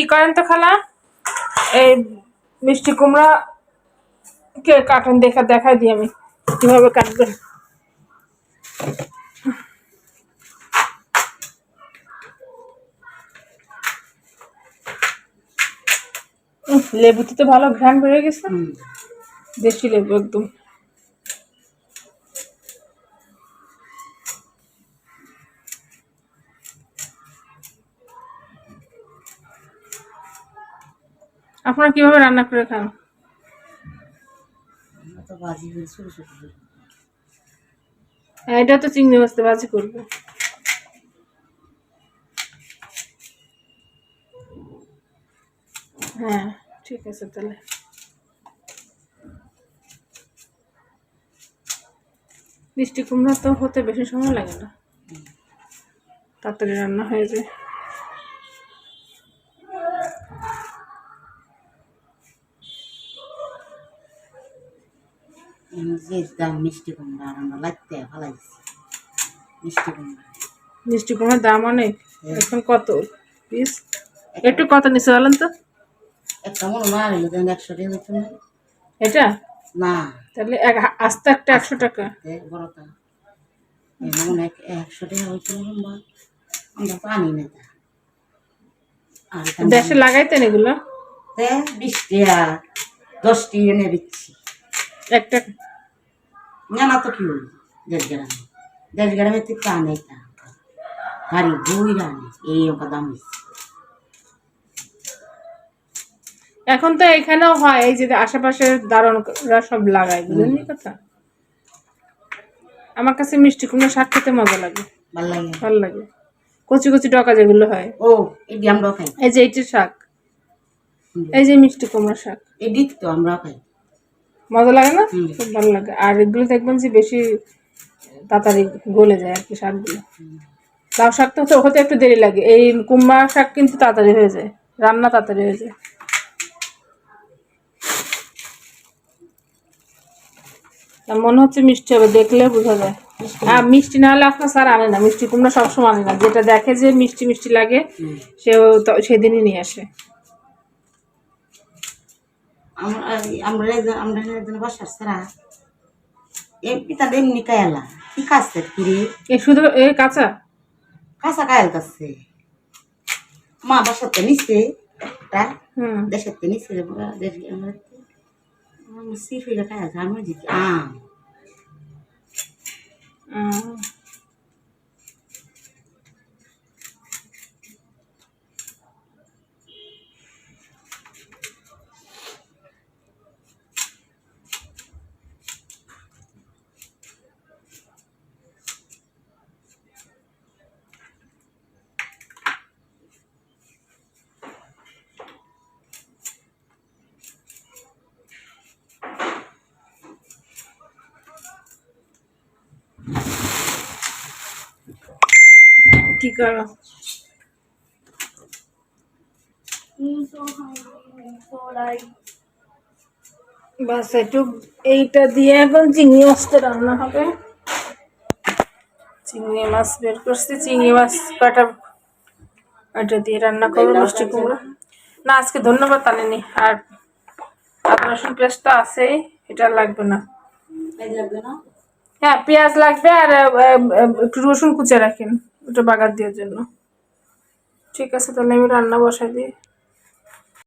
কি করেন তো খালা? এই মিষ্টি কুমড়া কে কাটেন দেখা দেখাই দিই আমি কীভাবে কাটবেন। লেবুতে তো ভালো ঘ্রাণ বেড়ে গেছে। দেশি লেবু একদম। আপনারা কীভাবে রান্না করে খান? এটা তো চিংড়ি মাছ দিয়ে ভাজি করব। হ্যাঁ ঠিক আছে তাহলে। মিষ্টি কুমড়া তো হতে বেশি সময় লাগে না। তাড়াতাড়ি রান্না হয়ে যায়। এমনি যে দাম মিষ্টি কুমড়া আর আমরা লাগতে ফালাইছি মিষ্টি কুমড়া। মিষ্টি কুমড়ার দাম অনেক। হ্যাঁ। এখন কত পিস একটু কত নিচে বলেন তো? একটা মনে হইল যেন একশো টাকা হইতো না এটা? না। তাহলে এক আস্তে একটা একশো টাকা। বড়টা। এমন এক একশো টাকা হইতো না আমরা তো। আনি না আর দেশে লাগাইতেন এগুলো? বিশ টাকা দশ টাকা এনে দিচ্ছি। একটা জানা তো কি হইল দেড় গ্রামে দেড় গ্রামে তা গাড়ি বই রানে এই ওকা দাম এখন তো এখানেও হয় এই যে আশেপাশে দারণরা সব লাগায় বুঝলেন কথা। আমার কাছে মিষ্টি কুমড়ো শাক খেতে মজা লাগে। ভালো লাগে। ভালো লাগে। কচি কচি ডকা যেগুলো হয়। ও এটি আমরাও খাই। এই যে এইটির শাক। এই যে মিষ্টি কুমড়ো শাক। এটি তো আমরা খাই। মজা লাগে না? খুব ভালো লাগে। আর এগুলো দেখবেন যে বেশি তাড়াতাড়ি গলে যায় আর কি শাকগুলো। লাউ শাক তো হতে একটু দেরি লাগে। এই কুমড়া শাক কিন্তু তাড়াতাড়ি হয়ে যায়। রান্না তাড়াতাড়ি হয়ে যায়। মনে হচ্ছে মিষ্টি হবে দেখলে বোঝা যায়। হ্যাঁ মিষ্টি না হলে আপনার স্যার আনে না। মিষ্টি কুমড়া সবসময় আনে না। যেটা দেখে যে মিষ্টি মিষ্টি লাগে তো- সেদিনই নিয়ে আসে। আমরা আমরা আমরা একজন বাসার সারা এই পিতা এমনি কায়ালা। কি কাছে কিরে এ শুধু এ কাঁচা? কাঁচা কায়াল কাছে মা বাসাতে নিছে একটা দেশের নিছে রে আমরা সিফ হইলে কায়াল আমি দিচ্ছি আম। কি করো? বাস একটু এইটা দিয়ে এখন চিংড়ি মাছটা রান্না হবে। চিংড়ি মাছ বের করছি চিংড়ি মাছ কাটা এটা দিয়ে রান্না করব মিষ্টি কুমড়ো। না আজকে ধন্যবাদ আনেনি আর আদা রসুন পেঁয়াজটা আছেই এটা লাগবে না। হ্যাঁ পেঁয়াজ লাগবে আর একটু রসুন কুচে রাখেন। ওটা বাগার দেওয়ার জন্য। ঠিক আছে তাহলে আমি রান্না বসাই দিই।